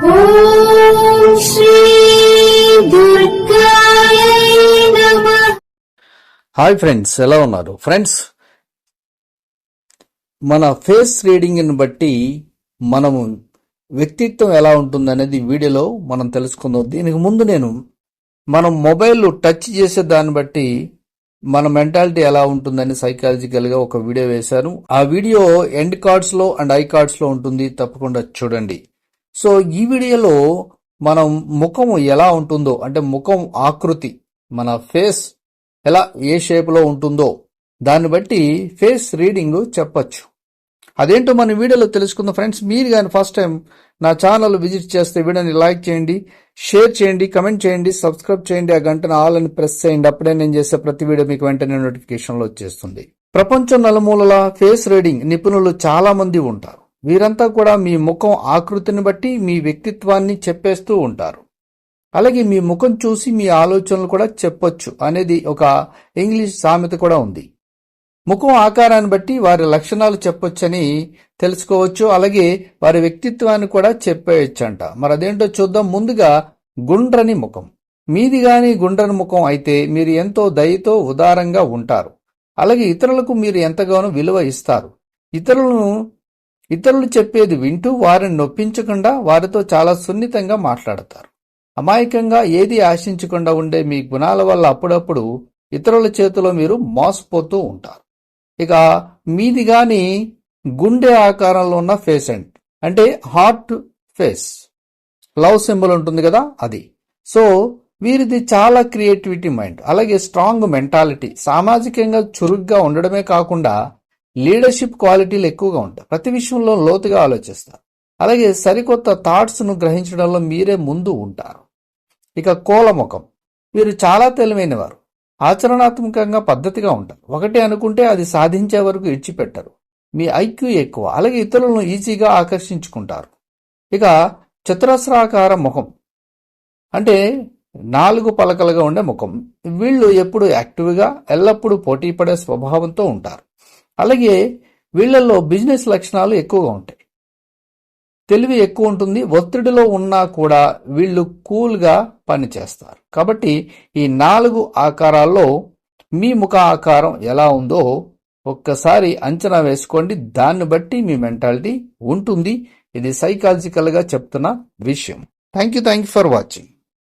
Hi friends ఎలా ఉన్నారు? Friends మన ఫేస్ రీడింగ్ని బట్టి మనము వ్యక్తిత్వం ఎలా ఉంటుందనేది వీడియోలో మనం తెలుసుకుందాం. దీనికి ముందు నేను మనం మొబైల్ టచ్ చేసే దాన్ని బట్టి మన మెంటాలిటీ ఎలా ఉంటుందని సైకాలజికల్గా ఒక వీడియో వేశాను. ఆ వీడియో ఎండ్ కార్డ్స్లో అండ్ ఐ కార్డ్స్లో ఉంటుంది. తప్పకుండా చూడండి. సో ఈ వీడియోలో మనం ముఖం ఎలా ఉంటుందో అంటే ముఖం ఆకృతి మన ఫేస్ ఎలా ఏ షేప్లో ఉంటుందో దాన్ని బట్టి ఫేస్ రీడింగ్ చెప్పచ్చు. అదేంటో మన వీడియోలో తెలుసుకుందాం. ఫ్రెండ్స్ మీరు కానీ ఫస్ట్ టైం నా ఛానల్ విజిట్ చేస్తే వీడియోని లైక్ చేయండి షేర్ చేయండి కమెంట్ చేయండి సబ్స్క్రైబ్ చేయండి ఆ గంటను ఆల్ అని ప్రెస్ చేయండి. అప్పుడే నేను చేసే ప్రతి వీడియో మీకు వెంటనే నోటిఫికేషన్లో వచ్చేస్తుంది. ప్రపంచం నలుమూలల ఫేస్ రీడింగ్ నిపుణులు చాలా మంది ఉంటారు. వీరంతా కూడా మీ ముఖం ఆకృతిని బట్టి మీ వ్యక్తిత్వాన్ని చెప్పేస్తూ ఉంటారు. అలాగే మీ ముఖం చూసి మీ ఆలోచనలు కూడా చెప్పొచ్చు అనేది ఒక ఇంగ్లీష్ సామెత కూడా ఉంది. ముఖం ఆకారాన్ని బట్టి వారి లక్షణాలు చెప్పొచ్చని తెలుసుకోవచ్చు అలాగే వారి వ్యక్తిత్వాన్ని కూడా చెప్పేయచ్చంట. మరి అదేంటో చూద్దాం. ముందుగా గుండ్రని ముఖం. మీది గాని గుండ్రని ముఖం అయితే మీరు ఎంతో దయతో ఉదారంగా ఉంటారు. అలాగే ఇతరులకు మీరు ఎంతగానో విలువ ఇస్తారు. ఇతరులను ఇతరులు చెప్పేది వింటూ వారిని నొప్పించకుండా వారితో చాలా సున్నితంగా మాట్లాడతారు. అమాయకంగా ఏది ఆశించకుండా ఉండే మీ గుణాల వల్ల అప్పుడప్పుడు ఇతరుల చేతిలో మీరు మోసపోతూ ఉంటారు. ఇక మీది గాని గుండె ఆకారంలో ఉన్న ఫేస్ అండ్ అంటే హార్ట్ ఫేస్. లవ్ సింబల్ ఉంటుంది కదా అది. సో వీరిది చాలా క్రియేటివిటీ మైండ్ అలాగే స్ట్రాంగ్ మెంటాలిటీ. సామాజికంగా చురుగ్గా ఉండడమే కాకుండా లీడర్షిప్ క్వాలిటీలు ఎక్కువగా ఉంటాయి. ప్రతి విషయంలో లోతుగా ఆలోచిస్తారు. అలాగే సరికొత్త థాట్స్ను గ్రహించడంలో మీరే ముందు ఉంటారు. ఇక కోలముఖం. వీరు చాలా తెలివైనవారు. ఆచరణాత్మకంగా పద్ధతిగా ఉంటారు. ఒకటి అనుకుంటే అది సాధించే వరకు ఇచ్చిపెట్టరు మీ ఐక్యూ ఎక్కువ. అలాగే ఇతరులను ఈజీగా ఆకర్షించుకుంటారు. ఇక చతురస్రాకార ముఖం. అంటే నాలుగు పలకలుగా ఉండే ముఖం. వీళ్ళు ఎప్పుడు యాక్టివ్గా ఎల్లప్పుడూ పోటీపడే స్వభావంతో ఉంటారు. అలాగే వీళ్ళల్లో బిజినెస్ లక్షణాలు ఎక్కువగా ఉంటాయి. తెలివి ఎక్కువ ఉంటుంది ఒత్తిడిలో ఉన్నా కూడా వీళ్ళు కూల్గా పనిచేస్తారు. కాబట్టి ఈ నాలుగు ఆకారాల్లో మీ ముఖ ఆకారం ఎలా ఉందో ఒక్కసారి అంచనా వేసుకోండి. దాన్ని బట్టి మీ మెంటాలిటీ ఉంటుంది. ఇది సైకాలజికల్గా చెప్తున్న విషయం. Thank you thank you for watching.